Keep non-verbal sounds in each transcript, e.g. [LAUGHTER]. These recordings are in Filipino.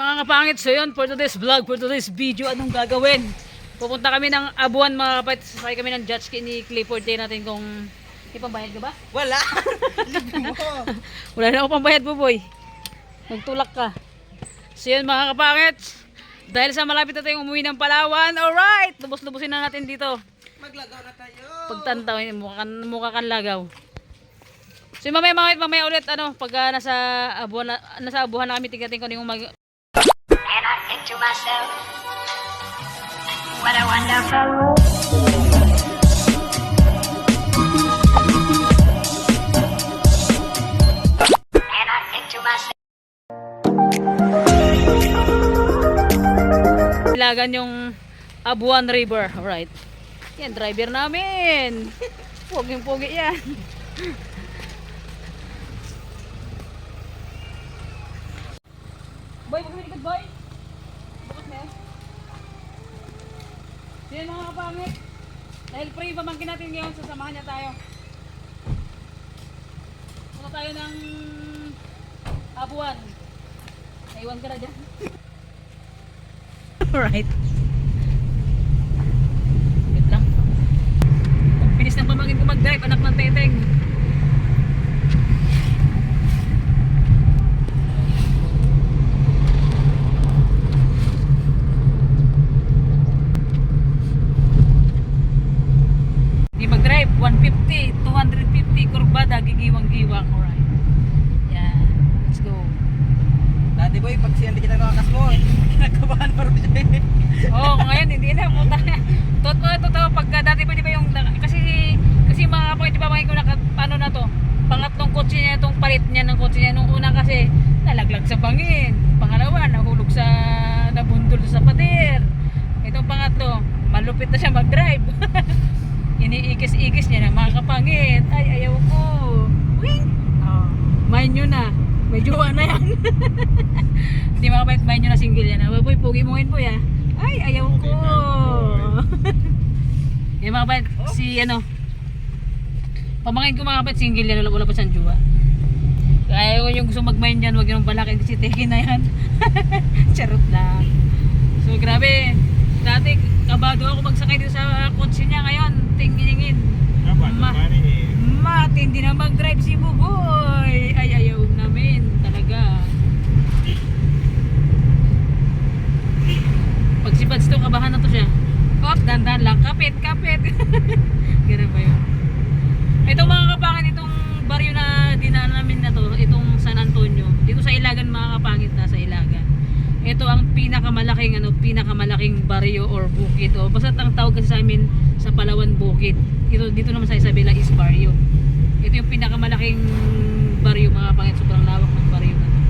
Mga kapangit, so yun, for today's vlog, for today's video, anong gagawin? Pupunta kami ng Abuan mga kapit, sakay kami ng jet ski ni Clifford, din natin kung may pambayad ka ba? Wala. [LAUGHS] Wala na ako pambayad po boy. Magtulak ka. So yun mga kapangit, dahil sa malapit na tayong umuwi ng Palawan, alright! Lubos-lubusin na natin dito. Maglagaw na tayo. Pagtantaw, mukha, kan- mukha kang lagaw. So yun, mamaya, mamaya, mamaya ulit, ano, pag ah, nasa abuhan na, nasa abuhan na kami, tingnan ko ano yung mag, to myself, what a wonderful world. And I think to myself, Ilagan yung Abuan River. Alright. Yan, driver namin. [LAUGHS] Poging-pogi yan. [LAUGHS] boy, huwag likod, boy. Yan mga kapangit. Dahil yung pamangkin natin ngayon, sasamahan niya tayo. Punta tayo ng Abuan. Naiwan ka na dyan. [LAUGHS] Alright. Wait lang. Bilis ng pamangkin ko mag-drive, anak ng teteng. Di mag-drive, 150, 250, kurbada, gigiwang-giwang. Alright. Yan. Let's go. Dati boy, pag siya hindi kita nakakas mo, [LAUGHS] kinakabahan pa rin siya. Oo, oh, ngayon hindi na puta. Totoo, totoo pagka dati pa di ba yung kasi kasi mga kapatid, di ba mga ko naka paano na to? Pangatlong kotse niya itong palit niya ng kotse niya nung una kasi nalaglag sa bangin. Pangalawa, nahulog sa nabundol sa pader. Itong pangatlo, malupit na siya mag-drive. [LAUGHS] Iniikis-ikis niya na mga kapangit. Ay, ayaw ko. Wing! Oh, mind nyo na. May jowa na yan. [LAUGHS] Hindi mind nyo na single yan. Ah, Boy, pugi mo po ya. Ay, ayaw ko. Yan mga kapatid, si ano, pamangkin ko mga kapatid, single yan, wala, pa siyang jowa. Kaya yung gusto mag-mind yan, huwag yung balakin kasi tekin na yan. [LAUGHS] Charot lang. So grabe, dati kabado ako magsakay dito sa kotse niya ngayon, tingin-tingin. Ma, matindi na mag-drive si Buboy. Ay, ayaw namin talaga. Pag si Pads to, kabahan na to siya. Hop, dandan lang. Kapit, kapit. [LAUGHS] Ganun ba yun? Itong mga kapangit, itong baryo na dinaan namin na to, itong San Antonio, dito sa Ilagan mga kapangit na sa Ilagan. Ito ang pinakamalaking ano, pinakamalaking baryo or bukid o basta ang tawag kasi sa amin sa Palawan bukid. Dito dito naman sa Isabela is baryo. Ito yung pinakamalaking baryo mga kapangit, sobrang lawak ng baryo na to.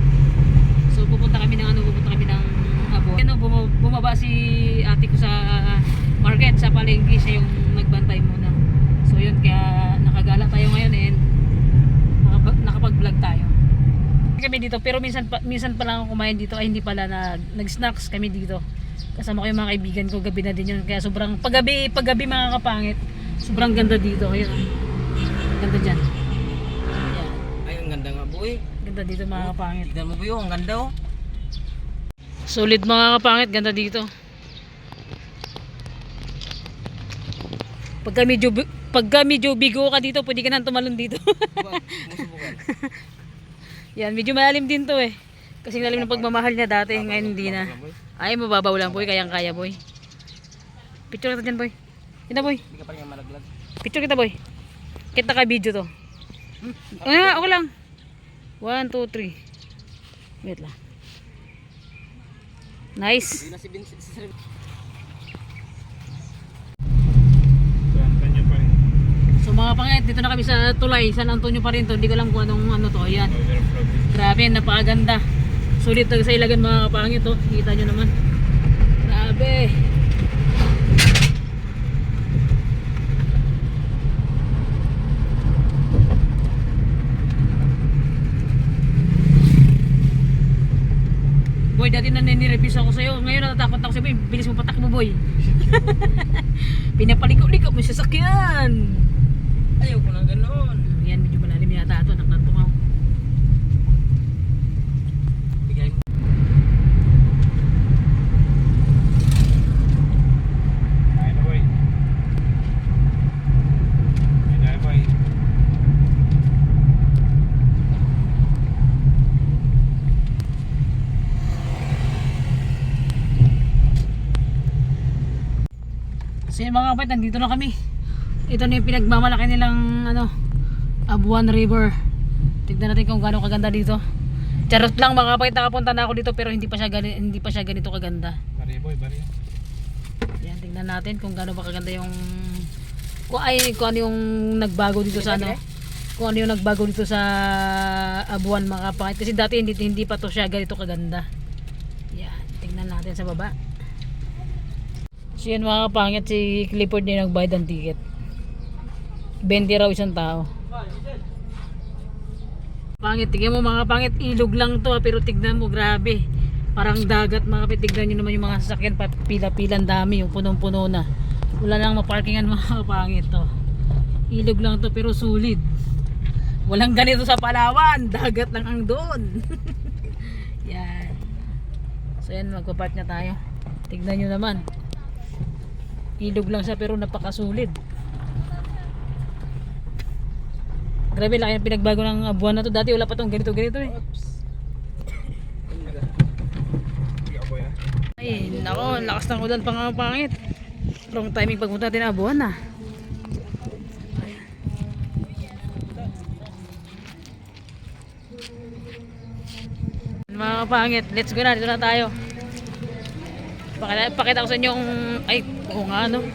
So pupunta kami ng ano, pupunta kami ng Abo. Ano, buma- bumaba si ate ko sa market, sa palengke, siya yung nagbantay muna. So yun, kaya nakagala tayo ngayon and nakapag- nakapag-vlog tayo. Kami dito, pero minsan pa, minsan pa lang ako kumain dito, ay hindi pala na nag-snacks kami dito. Kasama ko yung mga kaibigan ko, gabi na din yun. Kaya sobrang, paggabi, paggabi mga kapangit, sobrang ganda dito. Ayun, oh. ganda dyan. Yan. Ay, ang ganda nga boy. Ganda dito mga kapangit. Tignan mo boy, oh, ang ganda oh. Solid mga kapangit, ganda dito. Pagka medyo, pagka medyo bigo ka dito, pwede ka nang tumalon dito. [LAUGHS] Yan, medyo malalim din to eh. Kasi lalim ng pagmamahal niya dati, ngayon hindi na. Ay, mababaw lang boy, kayang kaya boy. Picture kita dyan boy. Kita boy. Picture kita boy. Kita ka video to. Ah, okay lang. 1, 2, 3. Wait lang. Nice. Hindi na si Vincent. Si Sir So mga pangit, dito na kami sa Tulay, San Antonio pa rin to. Hindi ko alam kung anong ano to. Ayan. Grabe, napakaganda. Sulit talaga sa ilagan mga kapangit to. Kita nyo naman. Grabe. Boy, dati na ninirevis ako sa'yo. Ngayon natatakot ako sa'yo. Bilis mo patakbo, boy. [LAUGHS] Pinapaliko-liko mo sa sakyan. Ayaw ko lang ganoon. Yan, medyo malalim yata ito. Naknantok ako. Bigay boy. Kain boy. So yun mga kapit, nandito na kami. Ito na yung pinagmamalaki nilang ano, Abuan River. Tignan natin kung gaano kaganda dito. Charot lang mga kapatid, nakapunta na ako dito pero hindi pa siya gani, hindi pa siya ganito kaganda. Bari boy, bari. Yan, tignan natin kung gaano ba kaganda yung kung ay kung ano yung nagbago dito sa ano kung ano yung nagbago dito sa Abuan mga kapatid kasi dati hindi hindi pa to siya ganito kaganda yan tignan natin sa baba so yan mga kapangit si Clifford na yung nagbayad ng ticket 20 raw isang tao. Pangit tignan mo mga pangit ilog lang to ah, pero tignan mo grabe. Parang dagat mga kapit tignan nyo naman yung mga sasakyan pa pila-pila ang dami yung punong-puno na. Wala nang maparkingan [LAUGHS] mga pangit to. Ilog lang to pero sulit walang ganito sa Palawan dagat lang ang doon. [LAUGHS] Yan. So yan magpapark na tayo. Tignan nyo naman. Ilog lang siya pero napakasulit grabe laki ang pinagbago ng buwan na to. Dati wala pa tong ganito ganito eh. Ay nako lakas ng ulan pang pangit. Wrong timing pagpunta natin na buwan na. Mga kapangit let's go na dito na tayo. Pakita, pakita ko sa inyo yung ay oo nga no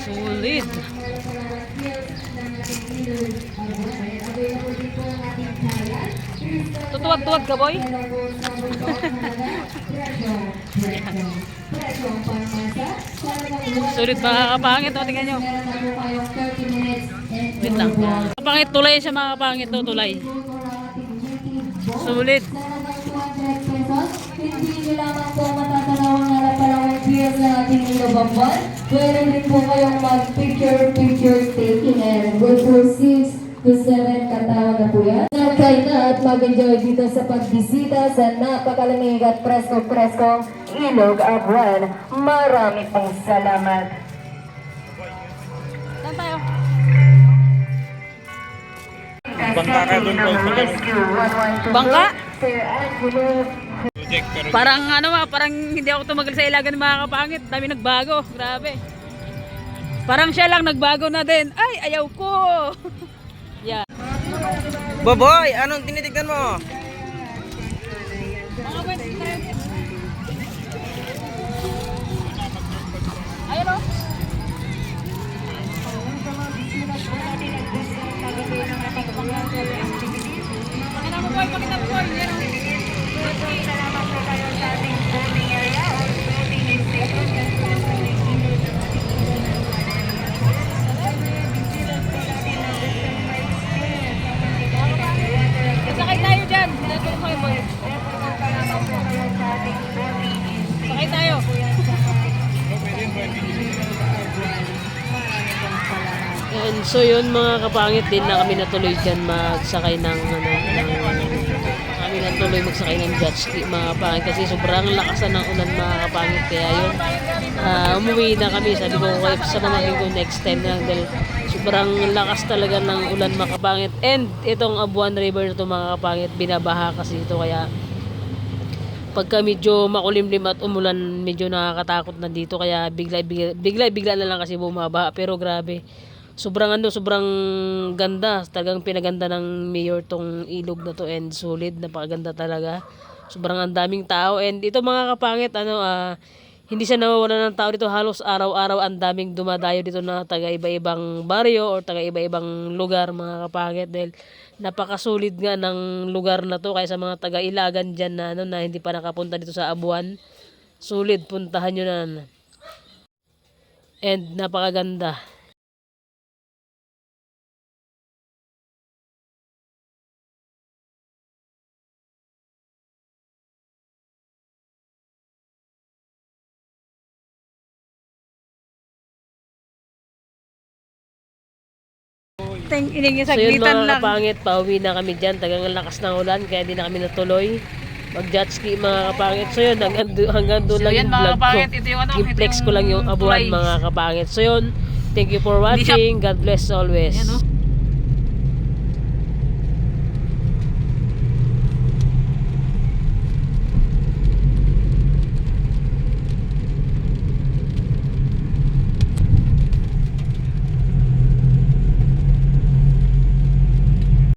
solid tutuwad-tuwad ka boy [LAUGHS] Sulit mga kapangit o, tingnan nyo. Wait lang. Kapangit tulay siya mga kapangit to, tulay. Sulit. Hindi nyo lamang po matatanaw ang napalawang views ng ating Ilobamban. Pwede rin po kayong mag-picture-picture taking and good for 6 to 7 katawag na po yan. Nagkain na at mag-enjoy dito sa pagbisita sa napakalamig at presko-presko Ilog Abuan. Marami pong salamat. Saan tayo? Bangka ka dun, ano. Bangka? Sir Angelo Project, pero Parang ano ah, parang hindi ako tumagal sa ilagan ng mga kapangit. Dami nagbago. Grabe. Parang siya lang nagbago na din. Ay, ayaw ko. [LAUGHS] yeah. Boboy, anong tinitignan mo? Ayun o. so yun mga kapangit din na kami natuloy dyan magsakay ng ano, ng, kami natuloy magsakay ng jet ski mga kapangit kasi sobrang lakasan ng ulan mga kapangit kaya yun ah, umuwi na kami. Sabi ko kaya sa naman ko next time na dahil sobrang lakas talaga ng ulan mga kapangit and itong Abuan River na to mga kapangit binabaha kasi ito. Kaya pagka medyo makulimlim at umulan medyo nakakatakot na dito. Kaya bigla bigla bigla, bigla na lang kasi bumaba pero grabe sobrang ano sobrang ganda. Talagang pinaganda ng mayor tong ilog na to and solid. Napakaganda talaga. Sobrang ang daming tao. And ito mga kapangit ano ah hindi siya nawawala ng tao dito. Halos araw-araw ang daming dumadayo dito na taga iba-ibang baryo or taga iba-ibang lugar mga kapangit. Dahil napakasulit nga ng lugar na to kaysa mga taga Ilagan dyan na, ano, na hindi pa nakapunta dito sa Abuan. Sulit puntahan nyo na and napakaganda Ting, ining So yun saglitan mga lang. kapangit, pauwi na kami dyan. Tagang ang lakas ng ulan, kaya di na kami natuloy. Mag-jet ski mga kapangit. So yun, hanggang, do- hanggang doon So lang yan yung mga vlog kapangit, ko. ito yung ano, I-flex ito ko lang yung tulay. mga kapangit. So yun, thank you for Hindi siya- watching. God bless always. Yan, oh.